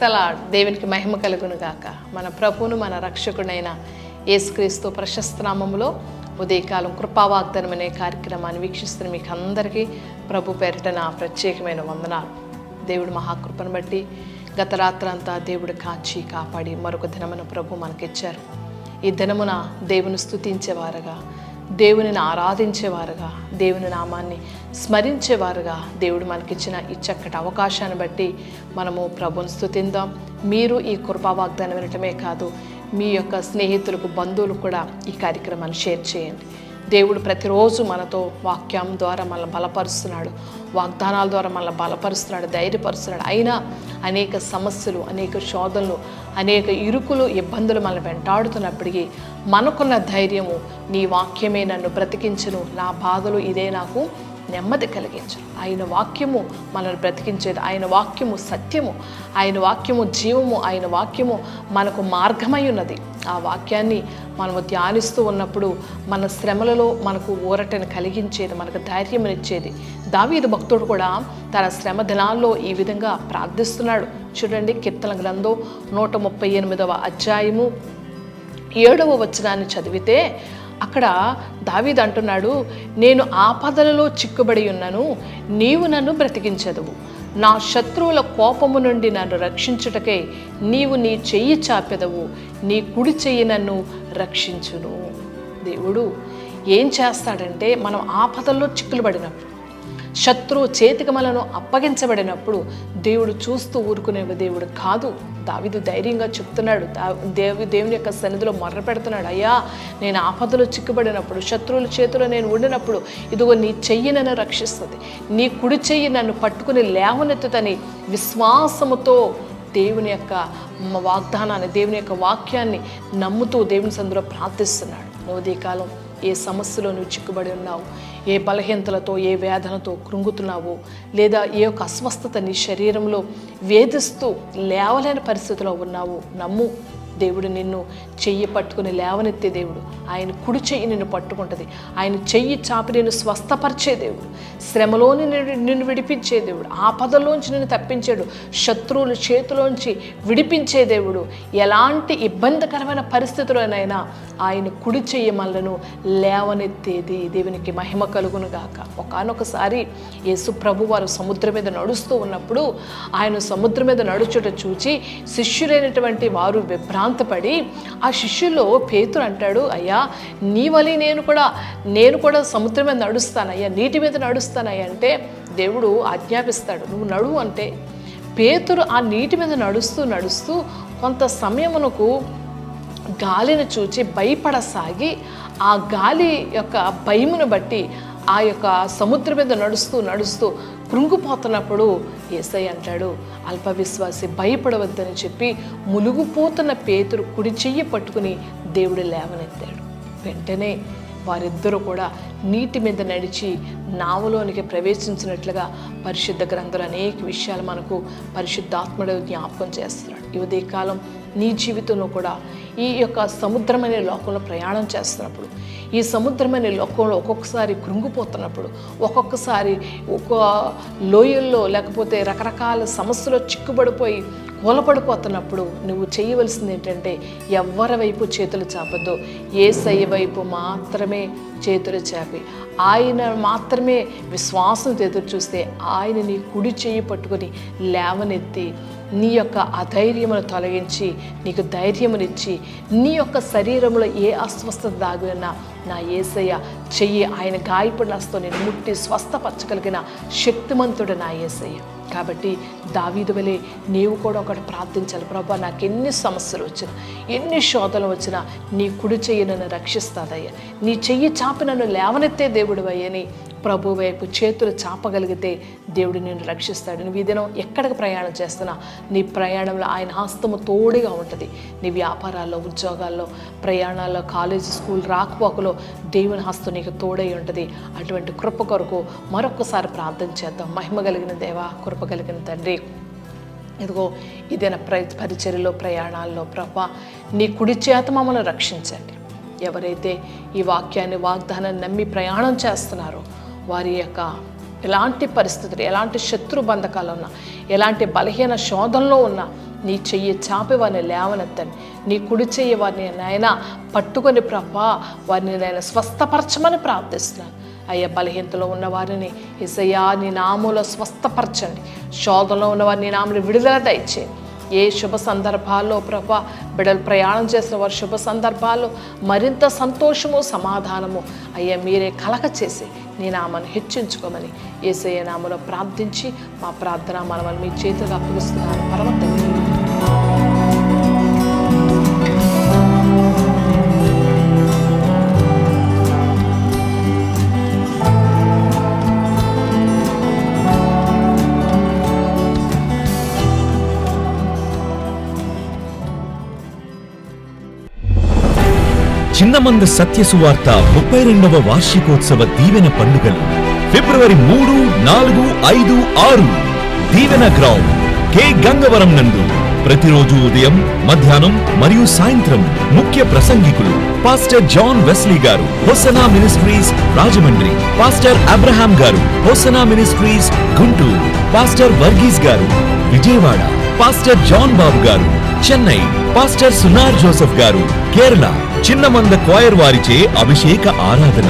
ప్రైస్తలా దేవునికి మహిమ కలుగును గాక. మన ప్రభువును మన రక్షకుడైన యేసుక్రీస్తు ప్రశస్తనామంలో ఉదయకాలం కృపావాగ్దానం అనే కార్యక్రమాన్ని వీక్షిస్తున్న మీకు అందరికీ ప్రభు పేరిట నా ప్రత్యేకమైన వందనాలు. దేవుడు మహాకృపను బట్టి గత రాత్రంతా దేవుడు కాచి కాపాడి మరొక దినమున ప్రభు మనకిచ్చారు. ఈ దినమున దేవుని స్తుతించేవారుగా దేవునిని ఆరాధించేవారుగా దేవుని నామాన్ని స్మరించేవారుగా దేవుడు మనకిచ్చిన ఈ చక్కటి అవకాశాన్ని బట్టి మనము ప్రభుని స్థుతిందాం మీరు ఈ కృపా వాగ్దానం వినటమే కాదు మీ యొక్క స్నేహితులకు బంధువులకు కూడా ఈ కార్యక్రమాన్ని షేర్ చేయండి. దేవుడు ప్రతిరోజు మనతో వాక్యం ద్వారా మనల్ని బలపరుస్తున్నాడు వాగ్దానాల ద్వారా మనల్ని బలపరుస్తున్నాడు ధైర్యపరుస్తున్నాడు. అయినా అనేక సమస్యలు అనేక శోధనలు అనేక ఇరుకులు ఇబ్బందులు మనల్ని వెంటాడుతున్నప్పటికీ మనకున్న ధైర్యము నీ వాక్యమే నన్ను బ్రతికించును. నా బాధలు ఇదే నాకు. నెమ్మది కలిగించు. ఆయన వాక్యము మనల్ని బ్రతికించేది. ఆయన వాక్యము సత్యము. ఆయన వాక్యము జీవము. ఆయన వాక్యము మనకు మార్గమై ఉన్నది. ఆ వాక్యాన్ని మనము ధ్యానిస్తూ ఉన్నప్పుడు మన శ్రమలలో మనకు ఊరటను కలిగించేది మనకు ధైర్యమునిచ్చేది. దావీదు భక్తుడు కూడా తన శ్రమ దినాల్లో ఈ విధంగా ప్రార్థిస్తున్నాడు. చూడండి కీర్తన గ్రంథం నూట ముప్పై ఎనిమిదవ అధ్యాయము ఏడవ వచనాన్ని చదివితే అక్కడ దావీద్ అంటున్నాడు నేను ఆపదలలో చిక్కుబడి ఉన్నాను నీవు నన్ను బ్రతికించదువు. నా శత్రువుల కోపము నుండి నన్ను రక్షించుటకై నీవు నీ చెయ్యి చాపెదవు నీ కుడి చెయ్యి నన్ను రక్షించును. దేవుడు ఏం చేస్తాడంటే మనం ఆపదల్లో చిక్కులు పడినప్పుడు శత్రువు చేతికి మనను అప్పగించబడినప్పుడు దేవుడు చూస్తూ ఊరుకునే దేవుడు కాదు. దావిదు ధైర్యంగా చెప్తున్నాడు. దేవి దేవుని యొక్క సన్నిధిలో మొర్ర పెడుతున్నాడు అయ్యా నేను ఆపదలో చిక్కుబడినప్పుడు శత్రువుల చేతిలో నేను ఉండినప్పుడు ఇదిగో నీ చెయ్యి నన్ను రక్షిస్తుంది. నీ కుడి చెయ్యి నన్ను పట్టుకుని లేవనెత్తుతని విశ్వాసముతో దేవుని యొక్క వాగ్దానాన్ని దేవుని యొక్క వాక్యాన్ని నమ్ముతూ దేవుని సందులో ప్రార్థిస్తున్నాడు. ఉదయకాలం ఏ సమస్యలో నువ్వు చిక్కుబడి ఉన్నావు ఏ బలహీనతలతో ఏ వేదనతో కృంగుతున్నావో లేదా ఏ యొక్క అస్వస్థత నీ శరీరంలో వేధిస్తూ లేవలేని పరిస్థితిలో ఉన్నావు నమ్ము. దేవుడు నిన్ను చెయ్యి పట్టుకుని లేవనెత్తే దేవుడు. ఆయన కుడి చెయ్యి నిన్ను పట్టుకుంటుంది. ఆయన చెయ్యి చాపి నిన్ను స్వస్థపరిచే దేవుడు. శ్రమలోని నిన్ను విడిపించే దేవుడు. ఆపదలోంచి నిన్ను తప్పించాడు. శత్రువుల చేతిలోంచి విడిపించే దేవుడు. ఎలాంటి ఇబ్బందికరమైన పరిస్థితుల్లోనైనా ఆయన కుడి చెయ్యి మనలను లేవనెత్తేది దేవునికి మహిమ కలుగును గాక ఒకనొకసారి యేసు ప్రభు వారు సముద్రం మీద నడుస్తూ ఉన్నప్పుడు ఆయన సముద్రం మీద నడుచుట చూచి శిష్యులైనటువంటి వారు విభ్రాంతి విభ్రాంతపడి ఆ శిష్యుల్లో పేతురు అంటాడు అయ్యా నీ వలి నేను కూడా నేను కూడా సముద్రం మీద నడుస్తానయ్యా నీటి మీద నడుస్తానయ్యా అంటే దేవుడు ఆజ్ఞాపిస్తాడు. నువ్వు నడువు అంటే పేతురు ఆ నీటి మీద నడుస్తూ నడుస్తూ కొంత సమయమునకు గాలిని చూచి భయపడసాగి ఆ గాలి యొక్క భయమును బట్టి ఆ యొక్క సముద్రం మీద నడుస్తూ నడుస్తూ కృంగిపోతున్నప్పుడు ఏసై అంటాడు అల్ప విశ్వాసి భయపడవద్దని చెప్పి ములుగుపోతున్న పేతురు కుడి చెయ్యి పట్టుకుని దేవుడు లేవనెత్తాడు. వెంటనే వారిద్దరూ కూడా నీటి మీద నడిచి నావలోనికి ప్రవేశించినట్లుగా పరిశుద్ధ గ్రంథాలు అనేక విషయాలు మనకు పరిశుద్ధాత్మడు జ్ఞాపకం చేస్తున్నాడు. ఈ ఉదయకాలం నీ జీవితంలో కూడా ఈ యొక్క సముద్రమనే లోకంలో ప్రయాణం చేస్తున్నప్పుడు ఈ సముద్రమనే లోకంలో ఒక్కొక్కసారి కృంగిపోతున్నప్పుడు ఒక్కొక్కసారి ఒక లోయల్లో లేకపోతే రకరకాల సమస్యలో చిక్కుబడిపోయి మూలపడిపోతున్నప్పుడు నువ్వు చేయవలసింది ఏంటంటే ఎవరి వైపు చేతులు చాపద్దు. ఏ వైపు మాత్రమే చేతులు చాపి. ఆయన మాత్రమే విశ్వాసం ఎదురు చూస్తే ఆయన నీ కుడి చేయి పట్టుకొని లేవనెత్తి నీ యొక్క అధైర్యమును తొలగించి నీకు ధైర్యమునిచ్చి నీ యొక్క శరీరంలో ఏ అస్వస్థత దాగి నా ఏసయ్య చెయ్యి ఆయన గాయపడినస్తో నేను ముట్టి స్వస్థపరచగలిగిన శక్తిమంతుడు నా ఏసయ్య. కాబట్టి దావీదు వలె నీవు కూడా ఒకటి ప్రార్థించాలి. ప్రభా నాకు ఎన్ని సమస్యలు వచ్చినా ఎన్ని శోధనలు వచ్చినా నీ కుడి చెయ్యి నన్ను రక్షిస్తాదయ్యా. నీ చెయ్యి చాపి నన్ను లేవనెత్తే దేవుడు అయ్యని ప్రభు వైపు చేతులు చాపగలిగితే దేవుడు నిన్ను రక్షిస్తాడు. నువ్వు దినం ఎక్కడికి ప్రయాణం చేస్తున్నా నీ ప్రయాణంలో ఆయన హస్తము తోడుగా ఉంటుంది. నీ వ్యాపారాల్లో ఉద్యోగాల్లో ప్రయాణాల్లో కాలేజీ స్కూల్ రాకపోకలో దేవుని హస్తం నీకు తోడై ఉంటుంది. అటువంటి కృప కొరకు మరొకసారి ప్రార్థన చేద్దాం. మహిమ కలిగిన దేవా కృప కలిగిన తండ్రి ఇదిగో ఇదైనా ప్ర పరిచర్యలో ప్రయాణాల్లో ప్రభా నీ కుడి చేత మమ్మల్ని రక్షించండి. ఎవరైతే ఈ వాక్యాన్ని వాగ్దానాన్ని నమ్మి ప్రయాణం చేస్తున్నారో వారి యొక్క ఎలాంటి పరిస్థితులు ఎలాంటి శత్రు బంధకాలు ఉన్నా ఎలాంటి బలహీన శోధనలో ఉన్నా నీ చెయ్యి చాపి వారిని లేవనెత్తని నీ కుడి చెయ్యి వారిని నాయన పట్టుకొని ప్రభా వారిని నేను స్వస్థపరచమని ప్రార్థిస్తున్నాను. అయ్యా బలహీనతలో ఉన్న వారిని ఇసయ్యా నీ నామంలో స్వస్థపరచండి. శోధనలో ఉన్న వారిని నామని విడుదల దయచేయండి. ఏ శుభ సందర్భాల్లో ప్రభా? బిడలు ప్రయాణం చేసిన వారి శుభ సందర్భాల్లో మరింత సంతోషము సమాధానము. అయ్యా మీరే కలగ చేసి నీ నామాన్ని హెచ్చించుకోమని ఏసయ్య నామలో ప్రార్థించి మా ప్రార్థన మనమని మీ చేతులకు అప్పగిస్తున్నాను పరమ చిన్నమంద సత్య సువార్త ముప్పై రెండవ వార్షికోత్సవ దీవెన పండుగలు. ఫిబ్రవరి మూడు నాలుగు ఐదు ఆరు. దీవెన గ్రౌండ్. కె. గంగవరం నందు. ప్రతిరోజు ఉదయం మధ్యాహ్నం మరియు సాయంత్రం ముఖ్య ప్రసంగికులు పాస్టర్ జాన్ వెస్లీ గారు Hosanna Ministries Rajahmundry. Pastor Abraham గారు Hosanna Ministries Guntur. Pastor Varghese గారు విజయవాడ. పాస్టర్ జాన్ బాబు గారు చెన్నై. పాస్టర్ సునార్ జోసెఫ్ గారు కేరళ. చిన్నమంద క్వాయర్ వారిచే అభిషేక ఆరాధన.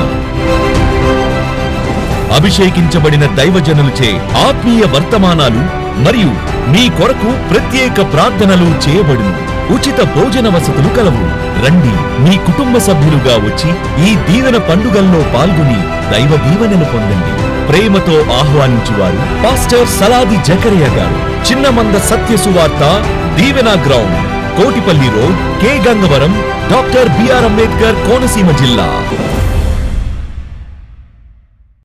అభిషేకించబడిన దైవజనులచే ఆత్మీయ వర్తమానాలు మరియు మీ కొరకు ప్రత్యేక ప్రార్థనలు చేయబడును. ఉచిత భోజన వసతులు కలవు. రండి మీ కుటుంబ సభ్యులుగా వచ్చి ఈ దీవెన పండుగల్లో పాల్గొని దైవ దీవెనలు పొందండి. ప్రేమతో ఆహ్వానించువారు పాస్టర్ సలాది జకరియా గారు. Chinnamanda Satya Suvartha Deevena ground Kotipalli road K Gangavaram doctor BR Ambedkar Konaseema జిల్లా